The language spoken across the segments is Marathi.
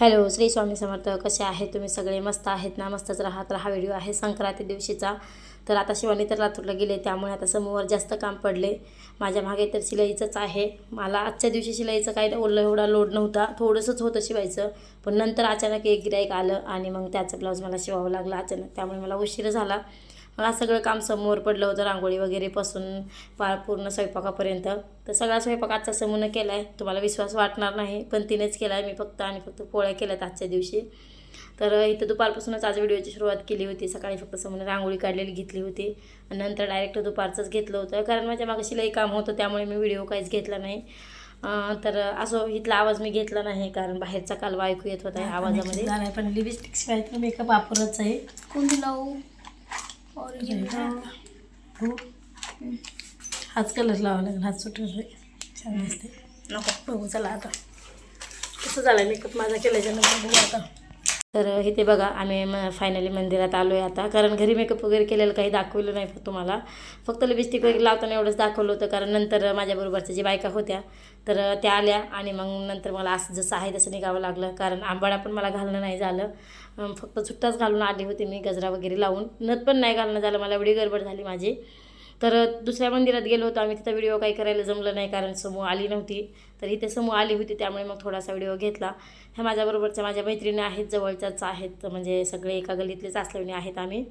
हॅलो श्री स्वामी समर्थ कसे आहेत तुम्ही सगळे? मस्त आहेत ना? मस्तच राहत तर हा व्हिडिओ आहे संक्रांती दिवशीचा. तर आता शिवानी तर लातूरला गेले त्यामुळे आता समोर जास्त काम पडले. माझ्या मागे तर शिलाईचंच आहे. मला आजच्या दिवशी शिलाईचं काही ओलं एवढा लोड नव्हता. थोडंसंच होतं शिवायचं. पण नंतर अचानक एक गिराईक आलं आणि मग त्याचं ब्लाऊज मला शिवावं लागलं अचानक. त्यामुळे मला उशीर झाला. मला सगळं काम समोर पडलं होतं रांगोळी वगैरे पासून पा पूर्ण स्वयंपाकापर्यंत. तर सगळा स्वयंपाक आजचा समून केला आहे तुम्हाला विश्वास वाटणार नाही पण तिनेच केला आहे मी फक्त आणि फक्त पोळ्या केल्यात आजच्या दिवशी. तर इथं दुपारपासूनच आज व्हिडिओची सुरुवात केली होती. सकाळी फक्त समोर रांगोळी काढलेली घेतली होती. आणि नंतर डायरेक्ट दुपारचंच घेतलं होतं. कारण माझ्या मागं शिलाई काम होतं त्यामुळे मी व्हिडिओ काहीच घेतला नाही. तर असो इथला आवाज मी घेतला नाही कारण बाहेरचा कालवा ऐकू येत होता आवाजामध्ये. पण लिपस्टिक शिवाय तर मेकअप वापरच आहे. कोणती लावू हो. हाच कलर लावा लागेल हाच सुट छान दिसते नको. बघू चला आता. कसं झालं मेकअप माझा केल्याच्यानंतर बघू आता. तर इथे बघा आम्ही म फायनली मंदिरात आलो आहे आता. कारण घरी मेकअप वगैरे केलेलं काही दाखवलं नाही तुम्हाला फक्त लिपस्टिक वगैरे लावताना एवढंच दाखवलं होतं कारण नंतर माझ्याबरोबरच्या जे बायका होत्या तर त्या आल्या आणि मग नंतर मला असं जसं आहे तसं निघावं लागलं. कारण आंबाडा पण मला घालणं नाही झालं. फक्त सुट्टाच घालून आली होती मी गजरा वगैरे लावून. नथ पण नाही घालणं झालं मला एवढी गडबड झाली माझी. तर दुसऱ्या मंदिरात गेलो होतो. आम्ही तिथं व्हिडिओ काही करायला जमलं नाही कारण समूह आली नव्हती. तर इथे समूह आली होती त्यामुळे मग थोडासा व्हिडिओ घेतला. ह्या माझ्याबरोबरच्या माझ्या मैत्रिणी आहेत जवळच्याच आहेत. म्हणजे सगळे एका गल्लीतलेच असल्याने आहेत आम्ही.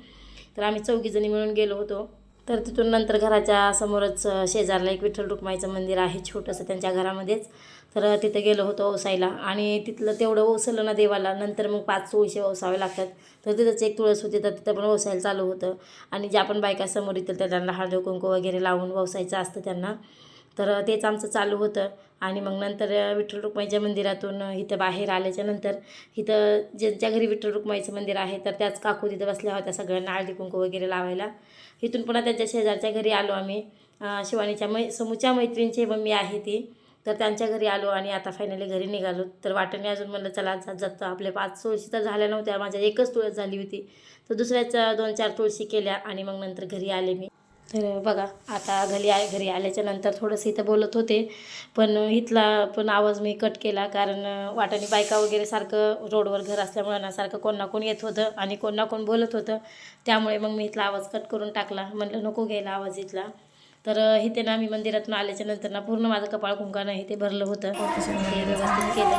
तर आम्ही चौघीजणी मिळून गेलो होतो. तर तिथून नंतर घराच्या समोरच शेजारला एक विठ्ठल रुक्माईचं मंदिर आहे छोटंसं त्यांच्या घरामध्येच. तर तिथे गेलो होतो ओसायला आणि तिथलं तेवढं ओसलं ना देवाला नंतर मग पाच तुळशी ओसावे लागतात. तर तिथंच एक तुळस होती तर तिथं पण ओसायला चालू होतं. आणि ज्या पण बायका समोर येतील तर त्यांना हळदी कुंकू वगैरे लावून ओसायचं असतं त्यांना. तर तेच आमचं चालू होतं. आणि मग नंतर विठ्ठल रुक्माईच्या मंदिरातून इथं बाहेर आल्याच्यानंतर इथं ज्यांच्या घरी विठ्ठल रुक्माईचं मंदिर आहे तर त्याच काकू तिथं बसल्या होत्या सगळ्यांना हळदी कुंकू वगैरे लावायला. इथून पुन्हा त्यांच्या शेजारच्या घरी आलो आम्ही. शिवानीच्या मै समूच्या मैत्रिणीची मम्मी आहे ती. तर त्यांच्या घरी आलो आणि आता फायनली घरी निघालो. तर वाटेने अजून म्हणलं चला जात जातं आपले पाच तुळशी तर झाल्या नव्हत्या माझ्या एकच तुळस झाली होती. तर दुसऱ्याच्या दोन चार तुळशी केल्या आणि मग नंतर घरी आले मी. तर बघा आता घरी आ घरी आल्याच्यानंतर थोडंसं इथं बोलत होते. पण इथला पण आवाज मी कट केला कारण वाटाने बायका वगैरे सारखं रोडवर घर असल्यामुळे ना सारखं कोण ना कोण येत होतं आणि कोण ना कोण बोलत होतं. त्यामुळे मग मी इथला आवाज कट करून टाकला. म्हटलं नको घ्यायला आवाज इथला. तर इथे ना मी मंदिरातून आल्याच्यानंतर ना पूर्ण माझं कपाळ कुंकानं हे ते भरलं होतं. ते व्यवस्थित केलं.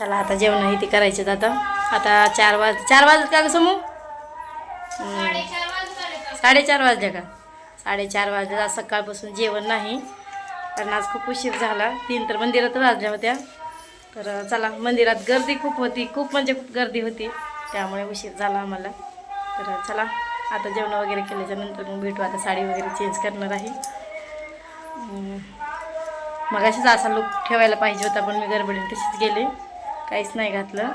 चला आता जेवण हे ते करायचे आता. आता चार वाज चार वाजत का ग समू? साडेचार वाजले का? साडेचार वाजले. आज सकाळपासून जेवण नाही. कारण आज खूप उशीर झाला. तीन तर मंदिरात वाजल्या होत्या. तर चला मंदिरात गर्दी खूप होती. खूप म्हणजे खूप गर्दी होती. त्यामुळे उशीर झाला आम्हाला. तर चला आता जेवण वगैरे केल्याच्यानंतर मग भेटू. आता साडी वगैरे चेंज करणार आहे. मग अशीच असा लुक ठेवायला पाहिजे होता पण मी गडबडीने तशीच गेले. काहीच नाही घातलं.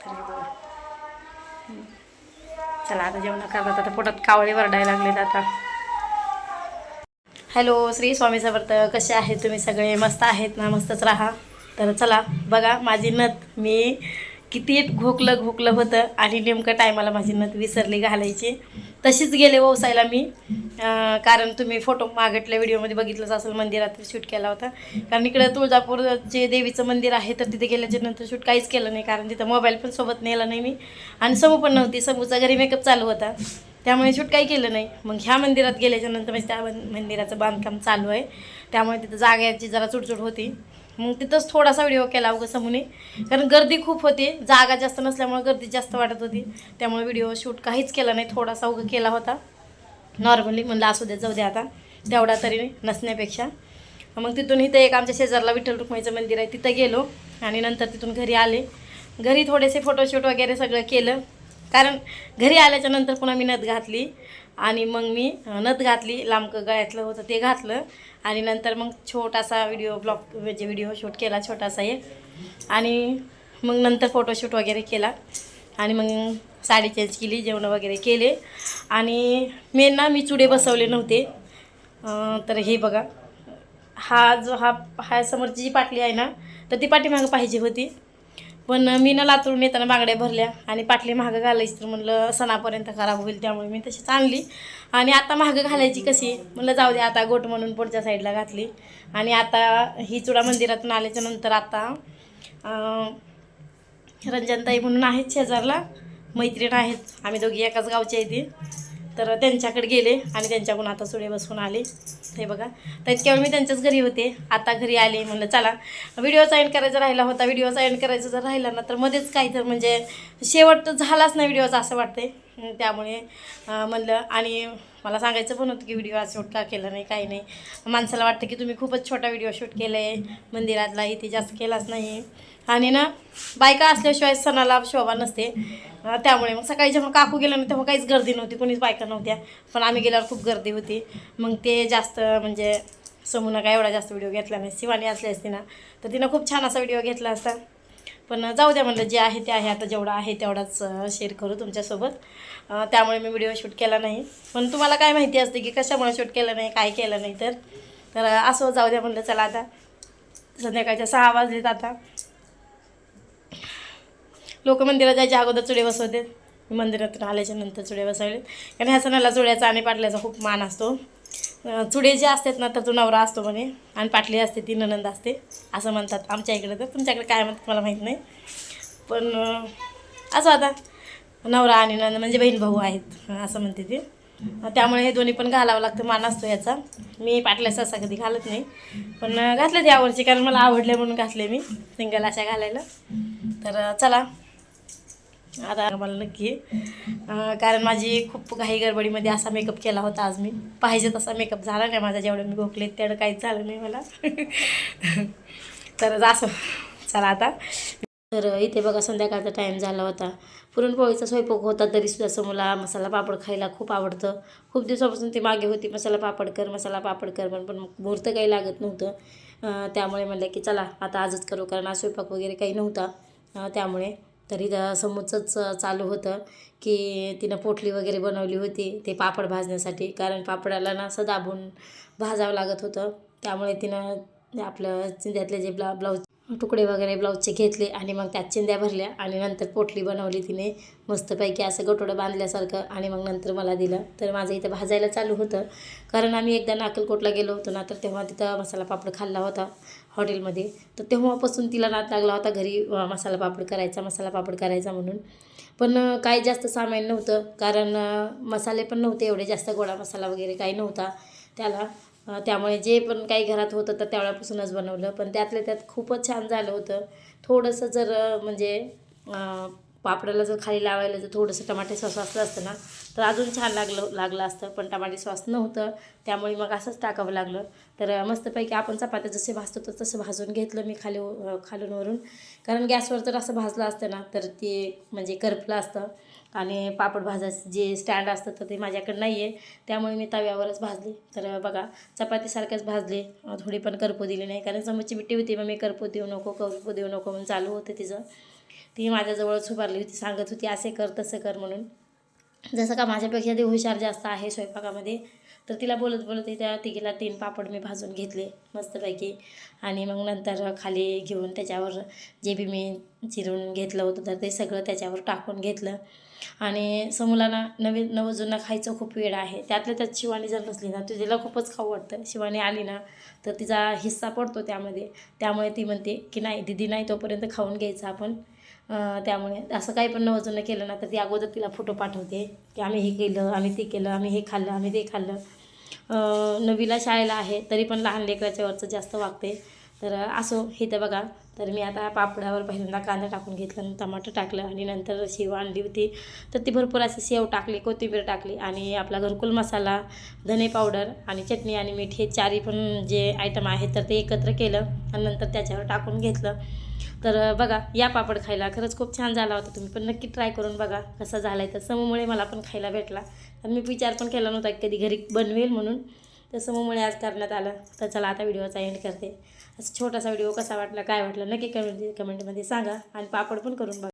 तर चला आता जेवण करतात. आता पोटात कावळे वरडायला लागलेत आता. हॅलो श्री स्वामी समर्थ. कसे आहेत तुम्ही सगळे? मस्त आहेत ना? मस्तच राहा. तर चला बघा माझी नथ मी किती घोकलं घोकलं होतं आणि नेमकं टायमाला माझी नथ विसरली घालायची. तशीच गेले ओसायला मी. कारण तुम्ही फोटो मागटल्या व्हिडिओमध्ये बघितलंच असेल मंदिरात शूट केला होता. कारण इकडं तुळजापूरचे देवीचं मंदिर आहे तर तिथे गेल्याच्यानंतर शूट काहीच केलं नाही कारण तिथं मोबाईल पण सोबत नेला नाही मी. आणि समू पण नव्हती समूचा घरी मेकअप चालू होता. त्यामुळे शूट काही केलं नाही. मग ह्या मंदिरात गेल्याच्यानंतर म्हणजे त्या मंदिराचं बांधकाम चालू आहे. त्यामुळे तिथं जाग्याची जरा चुटचुट होती. मग तिथंच थोडासा व्हिडिओ केला उगं समूने. कारण गर्दी खूप होती. जागा जास्त नसल्यामुळे गर्दी जास्त वाटत होती. त्यामुळे व्हिडिओ शूट काहीच केला नाही. थोडासा उगं केला होता. नॉर्मली म्हणलं असू द्या जाऊ द्या आता. तेवढा तरी नसण्यापेक्षा. मग तिथून इथं एक आमच्या शेजारला विठ्ठल रुक्माईचं मंदिर आहे. तिथं गेलो. आणि नंतर तिथून घरी आले. घरी थोडेसे फोटोशूट वगैरे सगळं केलं. कारण घरी आल्याच्यानंतर पुन्हा मी नथ घातली. आणि मग मी नथ घातली लांबकं गळ्यातलं होतं ते घातलं. आणि नंतर मग छोटासा व्हिडिओ ब्लॉग म्हणजे व्हिडिओ शूट केला छोटासा एक. आणि मग नंतर फोटोशूट वगैरे केला. आणि मग साडी चेंज केली जेवणं वगैरे केले. आणि मेन ना मी चुडे बसवले नव्हते. तर हे बघा. हा जो हा हा समोरची जी पाटली आहे ना तर ती पाठीमागं पाहिजे होती. पण मी ना लातूरून येताना बांगड्या भरल्या आणि पाटली महाग घालायची तर म्हणलं सणापर्यंत खराब होईल त्यामुळे मी तशीच आणली. आणि आता महाग घालायची कशी? म्हणलं जाऊ दे आता गोट म्हणून पुढच्या साईडला घातली. आणि आता ही चुडा मंदिरातून आल्याच्यानंतर आता रंजनताई म्हणून आहेत शेजारला. मैत्रीण आहेत. आम्ही दोघी एकाच गावच्या आहे ती. तर त्यांच्याकडे गेले आणि त्यांच्याकडून आता सुळे बसवून आले. हे बघा. तर इतक्या वेळ मी त्यांच्याच घरी होते. आता घरी आले म्हणलं चला व्हिडिओचा एंड करायचा राहिला होता. व्हिडिओचा एंड करायचा जर राहिला ना तर मध्येच काही तर म्हणजे शेवट तर झालाच नाही व्हिडिओचा असं वाटते त्यामुळे म्हणलं आणि मला सांगायचं पण होतं की व्हिडिओ आज शूट का केला नाही काही नाही. माणसाला वाटतं की तुम्ही खूपच छोटा व्हिडिओ शूट केला आहे मंदिरातला इथे जास्त केलाच नाही. आणि ना बायका असल्याशिवाय सणाला शोभा नसते. त्यामुळे मग सकाळी जेव्हा काकू गेलं ना तेव्हा काहीच गर्दी नव्हती. कोणीच बायका नव्हत्या. पण आम्ही गेल्यावर खूप गर्दी होती. मग ते जास्त म्हणजे समून काय एवढा जास्त व्हिडिओ घेतला नाही. शिवानी असली असती ना तर तिनं खूप छान असा व्हिडिओ घेतला असता. पण जाऊ द्या म्हणलं जे आहे ते आहे. आता जेवढं आहे तेवढाच शेअर करू तुमच्यासोबत. त्यामुळे मी व्हिडिओ शूट केला नाही. पण तुम्हाला काय माहिती असते की कशामुळे शूट केलं नाही काय केलं नाही तर. तर असं जाऊ द्या म्हणलं चला आता. संध्याकाळच्या सहा वाजलेत आता. लोक मंदिरात जायच्या अगोदर चुडे बसवते. मंदिरात मंदिरातून आल्याच्यानंतर चुडे बसवले. कारण ह्या सणाला चुड्याचा आणि पाटल्याचा खूप मान असतो. चुडे जे असतात ना तर तो नवरा असतो म्हणे. आणि पाटली असते ती ननंद असते. असं म्हणतात आमच्या इकडे तर. तुमच्याकडे काय म्हणतात मला माहीत नाही. पण असं आता. नवरा आणि नंद म्हणजे बहीण भाऊ आहेत असं म्हणते ते. त्यामुळे हे दोन्ही पण घालावं लागतं. मान असतो याचा. मी पाटल्याचा असा कधी घालत नाही. पण घातलं ते यावर्षी कारण मला आवडले म्हणून घातले मी. सिंगल अशा घालायला. तर चला. आता मला नक्की कारण माझी खूप घाई गडबडीमध्ये असा मेकअप केला होता आज मी. पाहिजे तसा मेकअप झाला नाही माझा जेवढं मी गोखले तेवढं काहीच झालं नाही मला. तर असं चला आता. तर इथे बघा संध्याकाळचा टाईम झाला होता. पुरणपोळीचा स्वयंपाक होता तरीसुद्धा मला मसाला पापड खायला खूप आवडतं. खूप दिवसापासून ती मागे होती मसाला पापड कर मसाला पापड कर पण पण मुहूर्त काही लागत नव्हतं. त्यामुळे म्हणलं की चला आता आजच करू कारण आज स्वयंपाक वगैरे काही नव्हता. त्यामुळे तरी समोरचंच चालू होतं की तिनं पोटली वगैरे बनवली होती ते पापड भाजण्यासाठी. कारण पापडाला ना असं दाबून भाजावं लागत होतं. त्यामुळे तिनं आपलं चिंध्यातले जे ब्ला ब्लाऊज तुकडे वगैरे ब्लाऊजचे घेतले आणि मग त्यात चिंद्या भरल्या आणि नंतर पोटली बनवली तिने. मस्तपैकी असं गटोडं बांधल्यासारखं आणि मग नंतर मला दिलं. तर माझं इथं भाजायला चालू होतं. कारण आम्ही एकदा नाकलकोटला गेलो होतो ना तर तेव्हा तिथं मसाला पापड खाल्ला होता हॉटेलमध्ये. तर तेव्हापासून तिला नाद लागला होता घरी मसाला पापड करायचा मसाला पापड करायचा म्हणून. पण काही जास्त सामान नव्हतं. कारण मसाले पण नव्हते एवढे जास्त गोडा मसाला वगैरे काही नव्हता त्याला. त्यामुळे जे पण काही घरात होतं तर त्यावेळेपासूनच बनवलं. पण त्यातल्या त्यात खूपच छान झालं होतं. थोडंसं जर म्हणजे पापडाला जर खाली लावायला जर थोडंसं टमाटे सॉस असलं असतं ना तर अजून छान लागलं लागलं असतं पण टमाटे सॉस नव्हतं. त्यामुळे मग असंच टाकावं लागलं. तर मस्तपैकी आपण चपात्या जसे भाजतो तर तसं भाजून घेतलं मी खाली खालून वरून. कारण गॅसवर जर असं भाजलं असतं ना तर ते म्हणजे करपलं असतं. आणि पापड भाजायचं जे स्टँड असतं तर ते माझ्याकडे नाही आहे त्यामुळे मी तव्यावरच भाजले. तर बघा चपातीसारखंच भाजले. थोडी पण करपू दिली नाही. कारण समोरची मिठी होती मग मी करपू देऊ नको करपू देऊ नको म्हणून चालू होतं तिचं. ती माझ्याजवळच उभारली होती सांगत होती असे कर तसं कर म्हणून. जसं का माझ्यापेक्षा ती हुशार जास्त आहे स्वयंपाकामध्ये. तर तिला बोलत बोलत त्या तिघीला तीन पापड मी भाजून घेतले मस्तपैकी. आणि मग नंतर खाली घेऊन त्याच्यावर जे बी मी चिरून घेतलं होतं तर ते सगळं त्याच्यावर टाकून घेतलं. आणि समूलाना नवीन नवं जुनं खायचं खूप वेळ आहे. त्यातल्या त्यात शिवानी जर नसली ना तर तिला खूपच खाऊ वाटतं. शिवानी आली ना तर तिचा हिस्सा पडतो त्यामध्ये. त्यामुळे ती म्हणते की नाही दिदी नाही तोपर्यंत खाऊन घ्यायचं आपण. त्यामुळे असं काही पण नवं केलं ना तर ती अगोदर तिला फोटो पाठवते. की आम्ही हे केलं आम्ही ते केलं आम्ही हे खाल्लं आम्ही ते खाल्लं. नवीला शाळेला आहे तरी पण लहान लेकराच्या वरचं जास्त वागते. तर असो हे तर बघा. तर मी आता पापडावर पहिल्यांदा कांदा टाकून घेतला टमाटर टाकलं आणि नंतर शेव आणली होती. तर ती भरपूर अशी शेव टाकली कोथिंबीर टाकली आणि आपला घरकुल मसाला धने पावडर आणि चटणी आणि मीठ हे चारी पण जे आयटम आहेत तर ते एकत्र केलं आणि नंतर त्याच्यावर टाकून घेतलं. तर बघा या पापड खायला खरंच खूप छान झाला होता. तुम्ही पण नक्की ट्राय करून बघा कसा झाला आहे तर समूमुळे मला पण खायला भेटला. आणि मी विचार पण केला नव्हता कधी घरी बनवेल म्हणून. तर समूमुळे आज करण्यात आलं. तर चला आता व्हिडिओचा एंड करते. असं छोटासा व्हिडिओ कसा वाटला काय वाटलं नक्की कमेंट कमेंटमध्ये सांगा आणि पापड पण करून बघा.